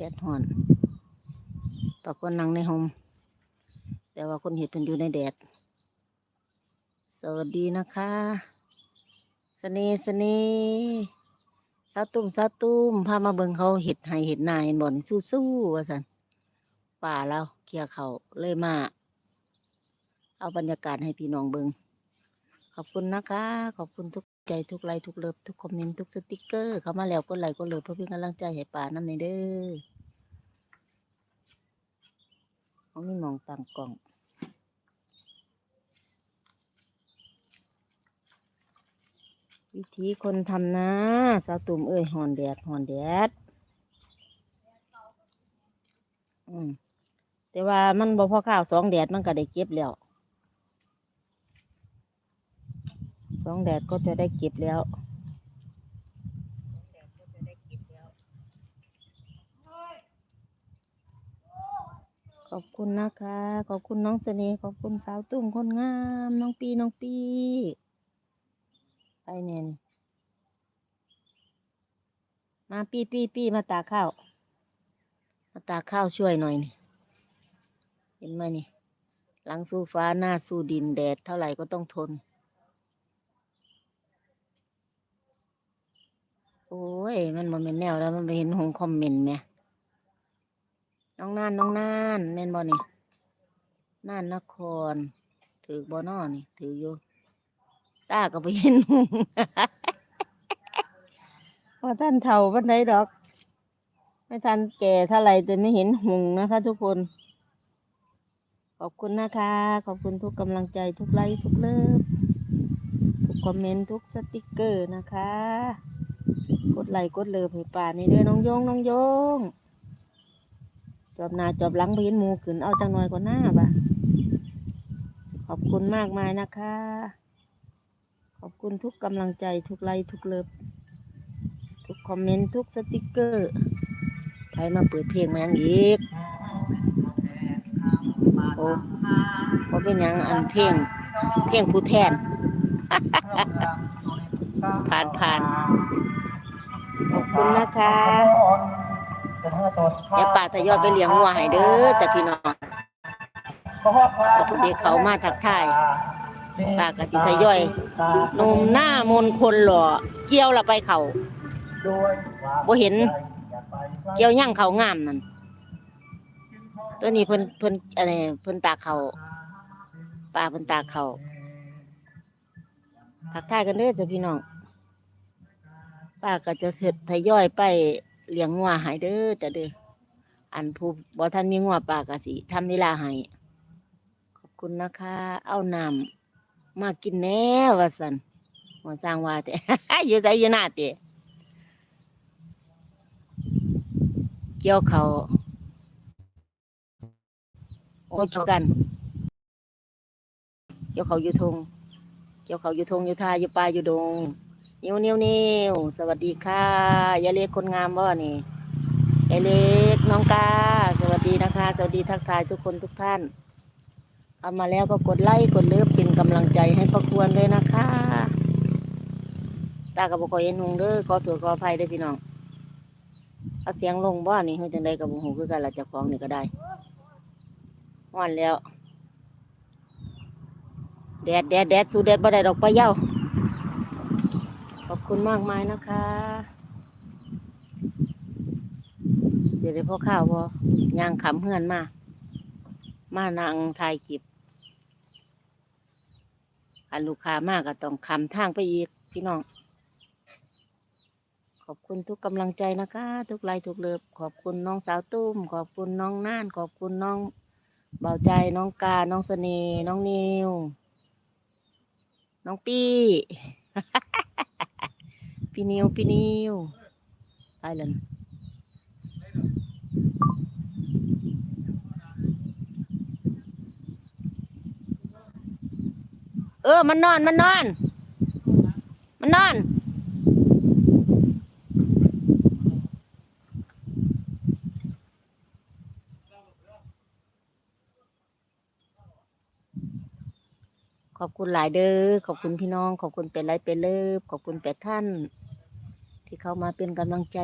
ดดห่อนปากคนนั่งในห้องแต่ว่าคนเห็ดเป็นอยู่ในแดด สวัสดีนะคะสนห์เสน่ห์สาตุ้มสาตุ้มพามาเบิงเขาเห็ดไห้เห็ดนายบ่อนสู้ๆว่าสันป่าแล้วเคลียร์เขาเลยมา เอาบรรยากาศให้พี่น้องเบิงข อบคุณนะคะ ขอบคุณทุกใจทุกไลค์ทุกเลิฟทุกคอมเมนต์ทุกสติกเกอร์ เข้ามาแล้วก็ไลค์ก็เลิฟเพื่อเป็นกำลังใจให้ป่าน้ำในเด้อเขาไม่มองต่างกล่องวิธีคนทำนะสาวตุ่มเอ้ยหอนแดดหอนแดดอืมแต่ว่ามันบ่พอข้าวสองแดดมันก็ได้เก็บแล้วส องแดดก็จะได้เก็บแล้ว ขอบคุณนะคะ ขอบคุณน้องเสน่ห์ขอบคุณสาวตุ่มคนงาม น้องปีน้องปีไปเน่นมาปีปีปีมาตาข้าว มาตาข้าวช่วยหน่อยนี่เห็นไหมนี่หลังสู้ฟ้าหน้าสู้ดินแดดเท่าไหร่ก็ต้องทน โอ้ย มันบ่แม่นแนวแล้วมันไปเห็นหงคอมเมนต์ไหมน้องน่านน้องน่านแม่นบ่นี่น่านนคร ถือบ่นอนี่ ถืออยู่ตาก็ไปเห็นหงว่าท่านเฒ่าวันไหนดอก ไม่ทันแก่เท่าไหร่แต่ไม่เห็นหงนะคะ ทุกคน ขอบคุณนะคะ ขอบคุณทุกกำลังใจทุกไลค์ทุกเลิฟทุกคอมเมนต์ทุกสติกเกอร์นะคะ กดไลค์กดเลิฟให้ป่านี่เด้อน้องโยงน้องโยงจอบหน้าจอบหลังไปเห็นหมูขึ้นเอาจังหน่อยกว่าหน้าบ่ะขอบคุณมากมายนะคะ ขอบคุณทุกกำลังใจทุกไลค์ทุกเลิฟทุกคอมเมนต์ทุกสติกเกอร์ใครมาเปิดเพลงมาอย่างอีกโอ้เพเป็นยังอันเพลงเพลงผู้แทนผ่านผ่าน ขอบคุณนะคะเดี๋ยวป่าทยอยไปเลี้ยงวัวให้เด้อจ้ะพี่น้องแล้วทุกเด็กเขามาทักทายป่ากะจิทยอยหนุ่มหน้ามนต์คนหล่อเกี่ยวละไปเขาบ่เห็น เกี่ยวย่างเขางามนั่นตัวนี้เพิ่นเพิ่นอะไรเพิ่นตากเขาป่าเพิ่นตากเขาทักทายกันเด้อจ้ะพี่น้อง ป้าก็จะเสร็จทยอยไปเลี้ยงงัวใหายเด้อจะเด้ออันผู้บ่ทันมีงัวป้าก็สิทำเวลาให้ขอบคุณนะคะ เอาน้ำมากินแน่ว่าซั่นหัวสร้างว่าแต่ อยู่ไสอยู่หน้าติเกี่ยวเขาโอ้เกี่ยวกัน เกี่ยวเขาอยู่ทงเกี่ยวเขาอยู่ทงอยู่ทาอยู่ป่าอยู่ดง นิวนิวนิวสวัสดีค่ะยายเล็กคนงามบ่นี่ยายเล็กน้องกาสวัสดีนะคะ สวัสดีทักทายทุกคนทุกท่านเอามาแล้วก็กดไลค์กดเลิฟเป็นกำลังใจให้ประควรด้วยนะคะตากับบอกเอ็นหงเด้อขอตรวจขอภัยด้อพี่น้องเอาเสียงลงบ่นี่เฮ้ยจังใดกับหูคือกันละเจ้าของนี่ก็ได้ว่านแล้วแดดแดดแดดสู้แดดบ่ได้ดอกปลาเย้า ขอบคุณมากมายนะคะ เดี๋ยวได้พ่อข้าวพอย่างขำเฮือนมา มานางถ่ายคลิปอันลูกค้ามากก็ต้องคำทางไปอีกพี่น้อง ขอบคุณทุกกำลังใจนะคะ ทุกไลทุกเลิฟขอบคุณน้องสาวตุ้ม ขอบคุณน้องน่าน ขอบคุณน้องเบาใจน้องกา น้องเสน่ห์น้องนิว น้องปี้ พี่นิวพี่นิวไปแล้วนะเออ มันนอน มันนอน มันนอน ขอบคุณหลายเด้อ ขอบคุณพี่น้อง ขอบคุณเป็นไรเป็นเลิฟขอบคุณแปดท่าน ที่เข้ามาเป็นกำลังใจ